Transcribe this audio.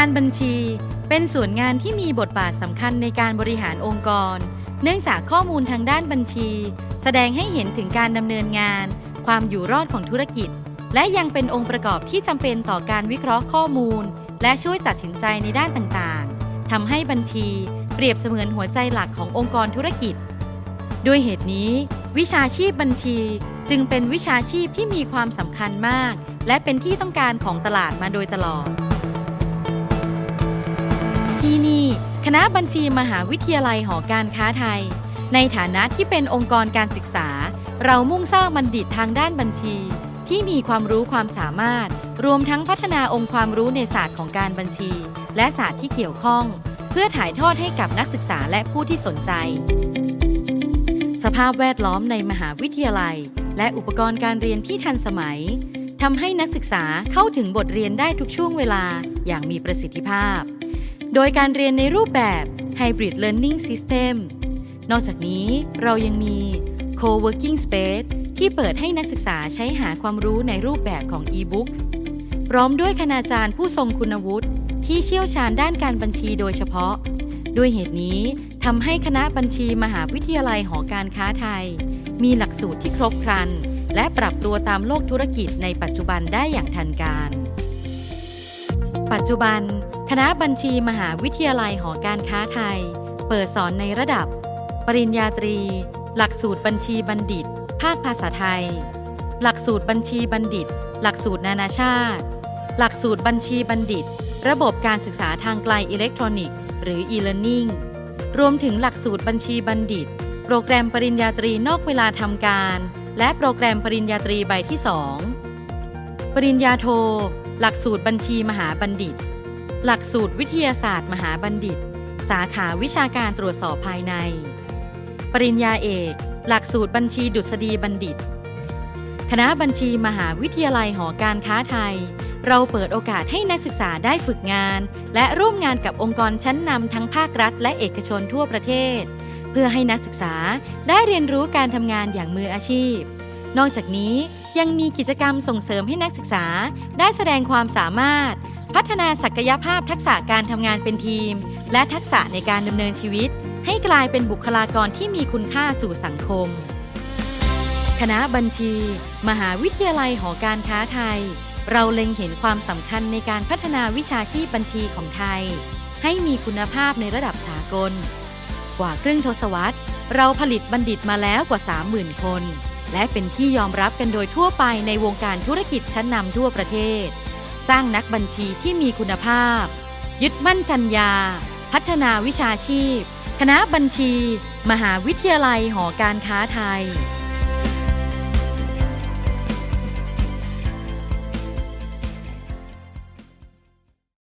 านบัญชี เป็นส่วนงานที่มีบทบาทสำคัญในการบริหารองค์กร เนื่องจากข้อมูลทางด้านบัญชี แสดงให้เห็นถึงการดำเนินงาน ความอยู่รอดของธุรกิจ และยังเป็นองค์ประกอบที่จำเป็นต่อการวิเคราะห์ข้อมูล และช่วยตัดสินใจในด้านต่างๆทำให้บัญชี เปรียบเสมือนหัวใจหลักขององค์กรธุรกิจ ด้วยเหตุนี้ วิชาชีพบัญชี จึงเป็นวิชาชีพที่มีความสำคัญมาก และเป็นที่ต้องการของตลาดมาโดยตลอด ณะบัญชีมหาวิทยาลัยหอการค้าไทย ในฐานะที่เป็นองค์กรการศึกษา เรามุ่งสร้างบัณฑิตทางด้านบัญชี ที่มีความรู้ความสามารถ รวมทั้งพัฒนาองค์ความรู้ในศาสตร์ของการบัญชี และศาสตร์ที่เกี่ยวข้อง เพื่อถ่ายทอดให้กับนักศึกษาและผู้ที่สนใจ สภาพแวดล้อมในมหาวิทยาลัย และอุปกรณ์การเรียนที่ทันสมัยทำให้นักศึกษาเข้าถึงบทเรียนได้ทุกช่วงเวลาอย่างมีประสิทธิภาพ โดยการเรียนในรูปแบบ Hybrid Learning System นอกจากนี้เรายังมี Co-working Space ที่เปิดให้นักศึกษาใช้หาความรู้ในรูปแบบของ e-book พร้อมด้วยคณาจารย์ผู้ทรงคุณวุฒิที่เชี่ยวชาญด้านการบัญชีโดยเฉพาะ ด้วยเหตุนี้ทำให้คณะบัญชีมหาวิทยาลัยหอการค้าไทย มีหลักสูตรที่ครบครัน และปรับตัวตามโลกธุรกิจในปัจจุบันได้อย่างทันการ ปัจจุบัน คณะบัญชีมหาวิทยาลัยหอการค้าไทย เปิดสอนในระดับ ปริญญาตรี หลักสูตรบัญชีบัณฑิต ภาคภาษาไทย หลักสูตรบัญชีบัณฑิต หลักสูตรนานาชาติ หลักสูตรบัญชีบัณฑิต ระบบการศึกษาทางไกลอิเล็กทรอนิกส์หรือ e-learning รวมถึงหลักสูตรบัญชีบัณฑิต โปรแกรมปริญญาตรีนอกเวลาทำการ และโปรแกรมปริญญาตรีใบที่ 2 ปริญญาโท หลักสูตรบัญชีมหาบัณฑิต หลักสูตรวิทยาศาสตร์ มหาบัณฑิต สาขาวิชาการตรวจสอบภายใน ปริญญาเอก หลักสูตรบัญชีดุษฎีบัณฑิต คณะบัญชีมหาวิทยาลัยหอการค้าไทย เราเปิดโอกาสให้นักศึกษาได้ฝึกงาน และร่วมงานกับองค์กรชั้นนำทั้งภาครัฐ และเอกชนทั่วประเทศ เพื่อให้นักศึกษาได้เรียนรู้การทำงานอย่างมืออาชีพ นอกจากนี้ยังมีกิจกรรมส่งเสริมให้นักศึกษาได้แสดงความสามารถ พัฒนาศักยภาพทักษะการทำงานเป็นทีม และทักษะในการดำเนินชีวิต ให้กลายเป็นบุคลากรที่มีคุณค่าสู่สังคม คณะบัญชี มหาวิทยาลัยหอการค้าไทย เราเล็งเห็นความสำคัญในการพัฒนาวิชาชีพบัญชีของไทย ให้มีคุณภาพในระดับสากล กว่าครึ่งทศวรรษ เราผลิตบัณฑิตมาแล้วกว่า 30,000 คน และเป็นที่ยอมรับกันโดยทั่วไปในวงการธุรกิจชั้นนำทั่วประเทศ สร้างนักบัญชีที่มีคุณภาพ ยึดมั่นจัญญา พัฒนาวิชาชีพ คณะบัญชี มหาวิทยาลัยหอการค้าไทย